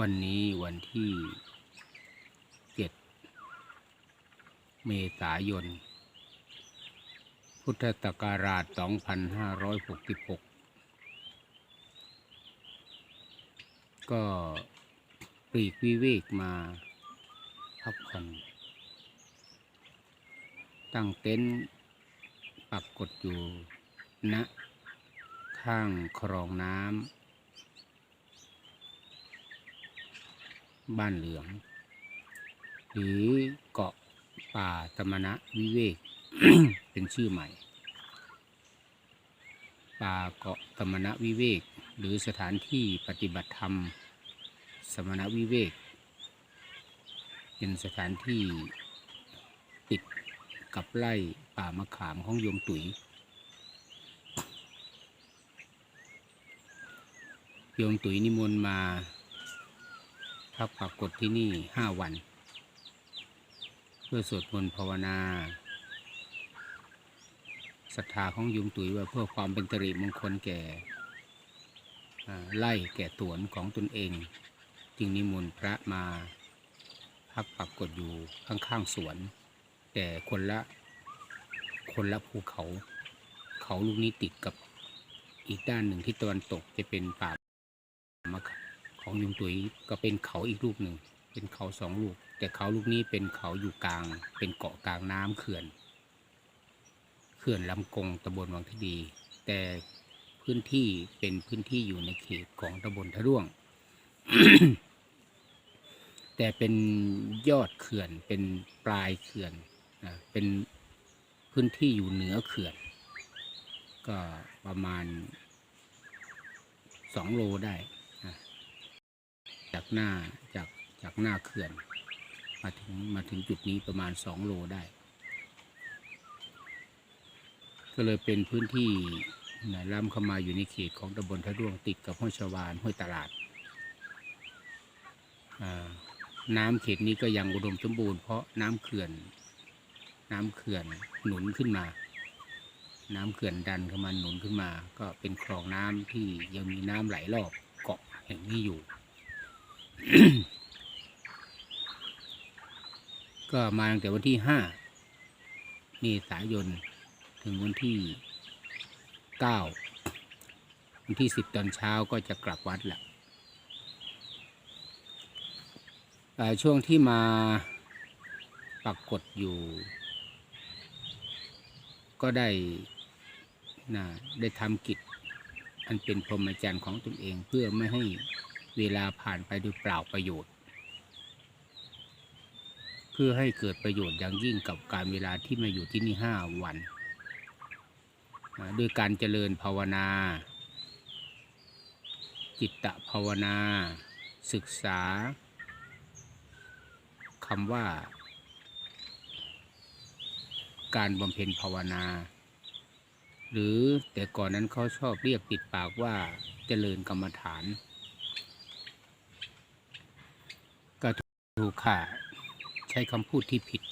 วันนี้วันที่เจ็ดเมษายน พุทธศักราช 2566 ก็ปลีกวิเวกมาพักผ่อนตั้งเต็นท์ปักกดอยู่ณข้างคลองน้ำ บ้านเหลือง หรือเกาะป่าตมณะวิเวก เป็นชื่อใหม่ ป่าเกาะตมณะวิเวก หรือสถานที่ปฏิบัติธรรม สมณวิเวก เป็นสถานที่ติดกับไร่ป่ามะขามของโยมตุ๋ยโยมตุ๋ยนิมนต์มา พักปรากฏที่นี่ห้าวัน เพื่อสวดมนต์ภาวนาศรัทธาของยุมตุ๋ยว่าเพื่อความเป็นตริมงคลแก่ไล่แก่ตวนของตนเอง จึงนิมนต์พระมา พักปรากฏอยู่ข้างๆสวน แต่คนละคนละภูเขา เขาลูกนี้ติดกับอีกด้านหนึ่งที่ตะวันตกจะเป็นป่ามะขาม ของยุงตุยก็เป็นเขาอีกลูกหนึ่ง เป็นเขาสองลูก แต่เขาลูกนี้เป็นเขาอยู่กลาง เป็นเกาะกลางน้ำเขื่อน เขื่อนลำกงตำบลวังทดี แต่พื้นที่เป็นพื้นที่อยู่ในเขตของตำบลทะร่วง แต่เป็นยอดเขื่อน เป็นปลายเขื่อนนะเป็นพื้นที่อยู่เหนือเขื่อน ก็ประมาณสองโลได้ จากหน้าจากจากหน้าเขื่อน มาถึงมาถึงจุดนี้ประมาณสองโลได้ ก็เลยเป็นพื้นที่นะล้ำเข้ามาอยู่ในเขตของตำบลทะร่วงติดกับห้วยชวานห้วยตลาด น้ำเขตนี้ก็ยังอุดมสมบูรณ์เพราะน้ำเขื่อน น้ำเขื่อนหนุนขึ้นมา น้ำเขื่อนดันเข้ามาหนุนขึ้นมา ก็เป็นคลองน้ำที่ยังมีน้ำไหลรอบเกาะแห่งนี้อยู่ ก็มาตั้งแต่วันที่ห้าเมษายน ถึงวันที่เก้าวันที่สิบตอนเช้าก็จะกลับวัดแหละช่วงที่มาปรากฏอยู่ ก็ได้นะได้ทำกิจ อันเป็นพรหมจรรย์ของตนเองเพื่อไม่ให้ เวลาผ่านไปโดยเปล่าประโยชน์ เพื่อให้เกิดประโยชน์อย่างยิ่งกับการเวลาที่มาอยู่ที่นี่ห้าวันด้วยการเจริญภาวนา จิตตภาวนา ศึกษาคำว่า การบำเพ็ญภาวนา หรือแต่ก่อนนั้นเขาชอบเรียกติดปากว่าเจริญกรรมฐาน ก็ถูกค่ะใช้คำพูดที่ผิด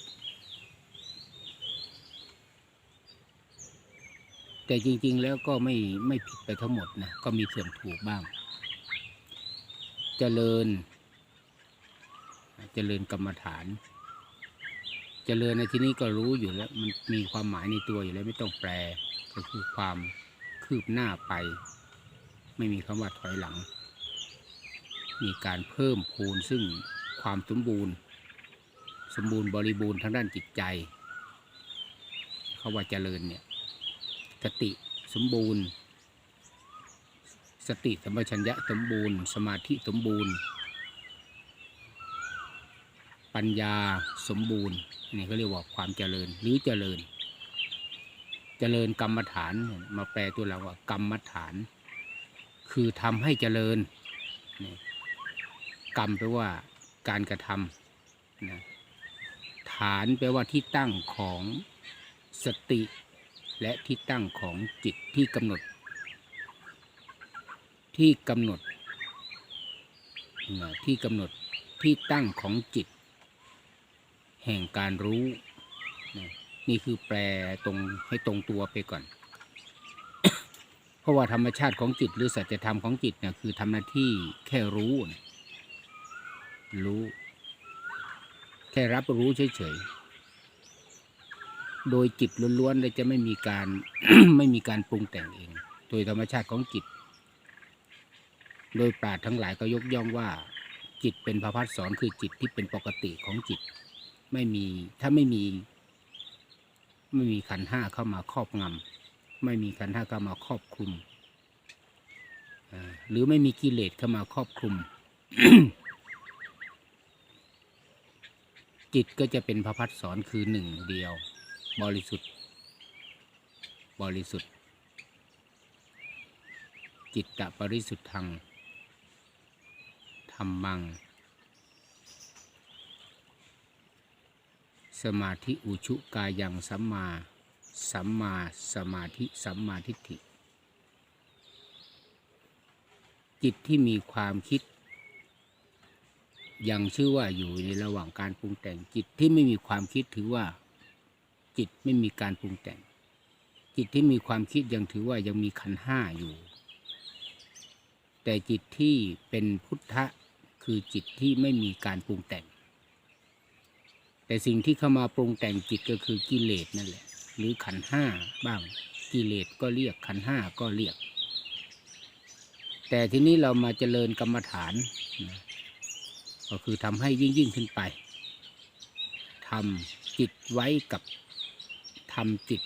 แต่จริง ๆ แล้วก็ไม่ไม่ผิดไปทั้งหมดนะ ก็มีส่วนถูกบ้าง เจริญ เจริญกรรมฐาน เจริญในที่นี้ก็รู้อยู่แล้ว มันมีความหมายในตัวอยู่แล้วไม่ต้องแปล ก็คือความคืบหน้าไป ไม่มีคำว่าถอยหลัง มีการเพิ่มพูนซึ่ง ความสมบูรณ์ สมบูรณ์บริบูรณ์ทางด้านจิตใจเขาว่าเจริญเนี่ยสติสมบูรณ์ สติสัมปชัญญะสมบูรณ์ สมาธิสมบูรณ์ ปัญญาสมบูรณ์นี่เขาเรียกว่าความเจริญหรือเจริญ เจริญกรรมฐานมาแปลตัวเราว่ากรรมฐาน คือทำให้เจริญกรรมแปลว่า การกระทำนะฐานแปลว่าที่ตั้งของสติ และที่ตั้งของจิตที่กำหนด ที่กำหนดนะที่กำหนดที่ตั้งของจิต แห่งการรู้นะนี่คือแปลตรงให้ตรงตัวไปก่อน เพราะว่าธรรมชาติของจิตหรือสัจธรรมของจิตเนี่ยคือทำหน้าที่แค่รู้นะ รู้ แค่รับรู้เฉยๆ โดยจิตล้วนๆเลยจะไม่มีการ ไม่มีการปรุงแต่งเอง โดยธรรมชาติของจิต โดยปราดทั้งหลายก็ยกย่องว่า จิตเป็นพระพัฒสอนคือจิตที่เป็นปกติของจิต ไม่มีถ้าไม่มี ไม่มีขันห้าเข้ามาครอบงำไม่มีขันห้าเข้ามาครอบคลุมหรือไม่มีกิเลสเข้ามาครอบคลุม จิตก็จะเป็นพระพัฒสอนคือหนึ่งเดียว บริสุทธิ์ บริสุทธิ์ จิตตะปริสุทธังธรรมัง สมาธิอุชุกายังสัมมาสัมมาสมาธิสัมมาทิฏฐิ จิตที่มีความคิด ยังชื่อว่าอยู่ในระหว่างการปรุงแต่งจิตที่ไม่มีความคิดถือว่า จิตไม่มีการปรุงแต่ง จิตที่มีความคิดยังถือว่ายังมีขันห้าอยู่ แต่จิตที่เป็นพุทธะคือจิตที่ไม่มีการปรุงแต่ง แต่สิ่งที่เข้ามาปรุงแต่งจิตก็คือกิเลสนั่นแหละ หรือขันห้าบ้างกิเลสก็เรียกขันห้าก็เรียก แต่ที่นี้เรามาเจริญกรรมฐานนะ ก็คือทำให้ยิ่งยิ่งขึ้นไปทำจิตไว้กับทำจิต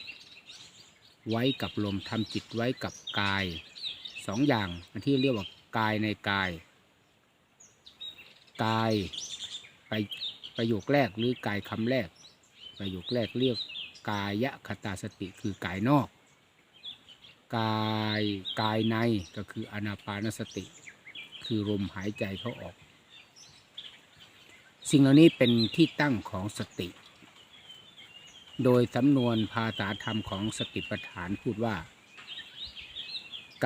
ไว้กับลมทำจิตไว้กับกายสองอย่างที่เรียกว่ากายในกาย กายไปประโยคแรกหรือกายคำแรก ประโยคแรกเรียกกายคตาสติคือกายนอก กายกายในก็คืออนาปานสติ คือลมหายใจเขาออก สิ่งเหล่านี้เป็นที่ตั้งของสติ โดยสำนวนภาษาธรรมของสติปัฏฐานพูดว่า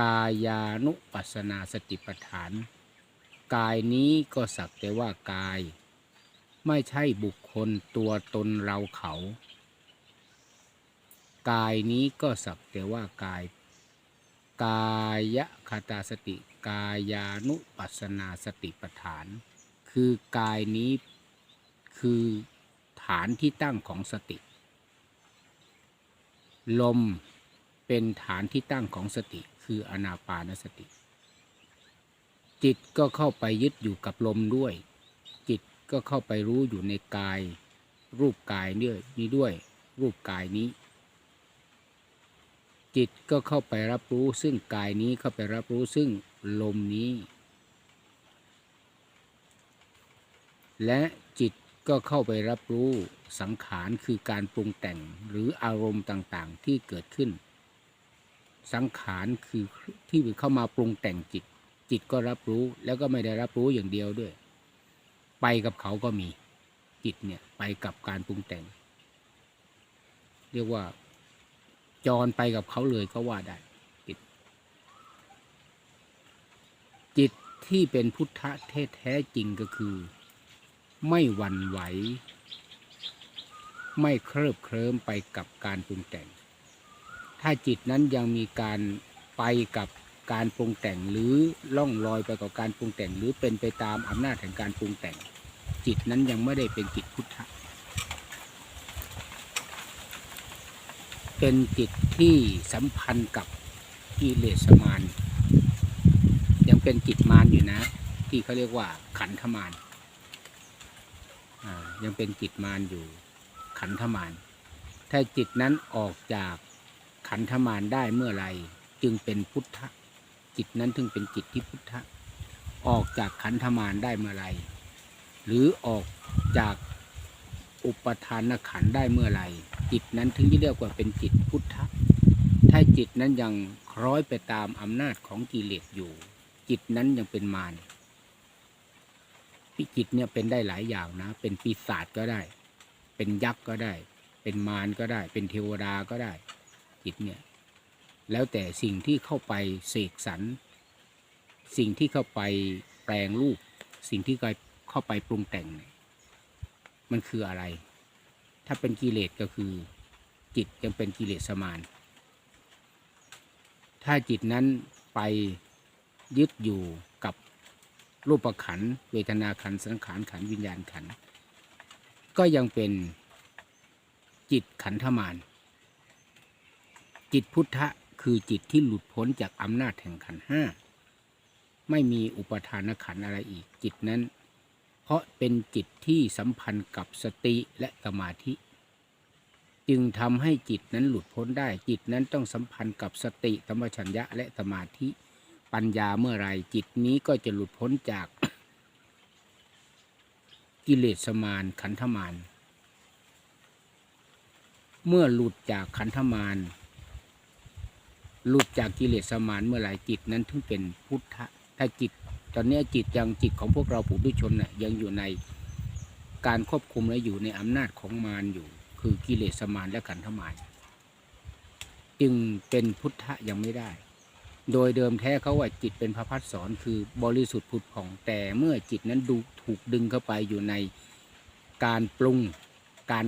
กายานุปัสนาสติปัฏฐาน กายนี้ก็สักแต่ว่ากาย ไม่ใช่บุคคลตัวตนเราเขา กายนี้ก็สักแต่ว่ากาย กายคตาสติ กายานุปัสนาสติปัฏฐานคือกายนี้ คือฐานที่ตั้งของสติ ลมเป็นฐานที่ตั้งของสติ คืออนาปานสติ จิตก็เข้าไปยึดอยู่กับลมด้วย จิตก็เข้าไปรู้อยู่ในกาย รูปกายเนี่ยนี้ด้วย รูปกายนี้ จิตก็เข้าไปรับรู้ซึ่งกายนี้เข้าไปรับรู้ซึ่งลมนี้ และ ก็เข้าไปรับรู้สังขารคือการปรุงแต่งหรืออารมณ์ต่างๆ ที่เกิดขึ้น สังขารคือที่เข้ามาปรุงแต่งจิต จิตก็รับรู้แล้วก็ไม่ได้รับรู้อย่างเดียวด้วย ไปกับเขาก็มีจิตเนี่ยไปกับการปรุงแต่ง เรียกว่าจรไปกับเขาเลยก็ว่าได้จิต จิตที่เป็นพุทธะแท้แท้จริงก็คือ ไม่หวั่นไหว ไม่เคลิบเคลิ้มไปกับการปรุงแต่ง ถ้าจิตนั้นยังมีการไปกับการปรุงแต่งหรือล่องลอยไปกับการปรุงแต่ง หรือเป็นไปตามอำนาจแห่งการปรุงแต่ง จิตนั้นยังไม่ได้เป็นจิตพุทธะเป็นจิตที่สัมพันธ์กับกิเลสมารยังเป็นจิตมารอยู่นะ ที่เขาเรียกว่าขันธมาร ยังเป็นจิตมารอยู่ขันธมารถ้าจิตนั้นออกจากขันธมารได้เมื่อไรจึงเป็นพุทธจิตนั้นถึงเป็นจิตที่พุทธออกจากขันธมารได้เมื่อไรหรือออกจากอุปทานขันธ์ได้เมื่อไรจิตนั้นถึงจะเรียกว่าเป็นจิตพุทธถ้าจิตนั้นยังคล้อยไปตามอำนาจของกิเลสอยู่ จิตนั้นยังเป็นมาร พิจิตเนี่ยเป็นได้หลายอย่างนะ เป็นปีศาจก็ได้ เป็นยักษ์ก็ได้ เป็นมารก็ได้ เป็นเทวดาก็ได้ จิตเนี่ย แล้วแต่สิ่งที่เข้าไปเสกสรร สิ่งที่เข้าไปแปลงรูป สิ่งที่เข้าไปปรุงแต่ง มันคืออะไร ถ้าเป็นกิเลสก็คือ จิตยังเป็นกิเลสมารถ้าจิตนั้นไปยึดอยู่กับ รูปขัน เวทนาขันสังขารขันวิญญาณขัน ก็ยังเป็นจิตขันธมารจิตพุทธะคือจิตที่หลุดพ้นจากอำนาจแห่งขันห้าไม่มีอุปทานขันอะไรอีกจิตนั้น เพราะเป็นจิตที่สัมพันธ์กับสติและสมาธิ จึงทำให้จิตนั้นหลุดพ้นได้จิตนั้นต้องสัมพันธ์กับสติธรรมชัญญะและสมาธิ ปัญญาเมื่อไรจิตนี้ก็จะหลุดพ้นจากกิเลสมารขันธมารเมื่อหลุดจากขันธมารหลุดจากกิเลสมารเมื่อไหร่จิตนั้นถึงเป็นพุทธะถ้าจิต ตอนนี้จิตยังจิตของพวกเราปุถุชนน่ะยังอยู่ในการควบคุมและอยู่ในอำนาจของมารอยู่ คือกิเลสมารและขันธมารจึงเป็นพุทธะยังไม่ได้ โดยเดิมแท้เขาว่าจิตเป็นพระพัฒสอนคือบริสุทธิ์ผุดผ่องแต่เมื่อจิตนั้นดูถูกดึงเข้าไปอยู่ในการปรุงการ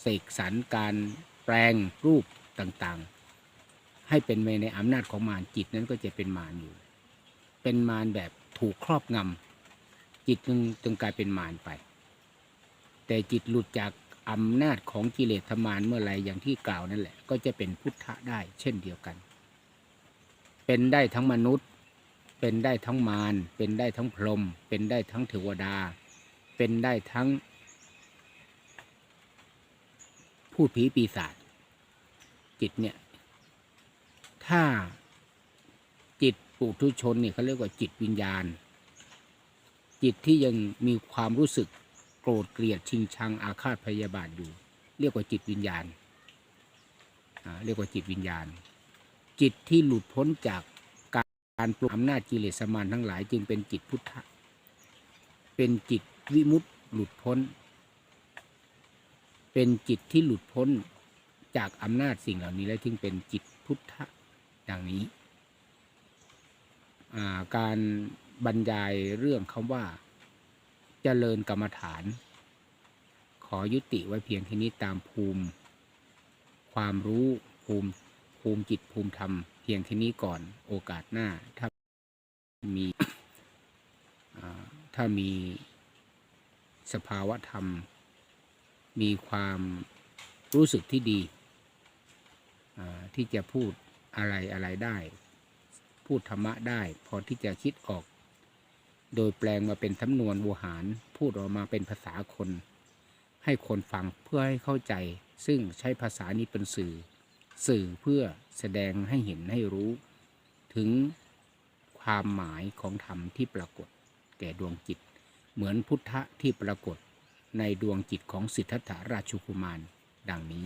เสกสรรการแปลงรูปต่างๆ ให้เป็นไปในอำนาจของมารจิตนั้นก็จะเป็นมารอยู่ เป็นมารแบบถูกครอบงำจิตจึงจึงกลายเป็นมารไป แต่จิตหลุดจากอำนาจของกิเลสมารเมื่อไรอย่างที่กล่าวนั่นแหละ ก็จะเป็นพุทธะได้เช่นเดียวกัน เป็นได้ทั้งมนุษย์ เป็นได้ทั้งมาร เป็นได้ทั้งพรหม เป็นได้ทั้งเทวดา เป็นได้ทั้งพูดผีปีศาจ จิตเนี่ย ถ้าจิตปุถุชนเนี่ยเขาเรียกว่าจิตวิญญาณ จิตที่ยังมีความรู้สึกโกรธเกลียดชิงชังอาฆาตพยาบาทอยู่ เรียกว่าจิตวิญญาณอ่าเรียกว่าจิตวิญญาณ จิตที่หลุดพ้นจากการปลุกอำนาจกิเลสมารทั้งหลาย จึงเป็นจิตพุทธะ เป็นจิตวิมุตติหลุดพ้น เป็นจิตที่หลุดพ้นจากอำนาจสิ่งเหล่านี้และจึงเป็นจิตพุทธะดังนี้าการบรรยายเรื่องคำว่าเจริญกรรมฐาน ขอยุติไว้เพียงแค่นี้ตามภูมิ ความรู้ภูมิ ภูมิจิตภูมิธรรมเพียงแค่นี้ก่อนโอกาสหน้า ถ้ามีถ้ามีสภาวะธรรม มีความรู้สึกที่ดีที่จะพูดอะไรอะไรได้ พูดธรรมะได้ พอที่จะคิดออก โดยแปลงมาเป็นสำนวนโวหาร พูดออกมาเป็นภาษาคน ให้คนฟังเพื่อให้เข้าใจ ซึ่งใช้ภาษานี้เป็นสื่อ สื่อเพื่อแสดงให้เห็นให้รู้ ถึงความหมายของธรรมที่ปรากฏ แก่ดวงจิต เหมือนพุทธะที่ปรากฏในดวงจิตของสิทธัตถราชกุมารดังนี้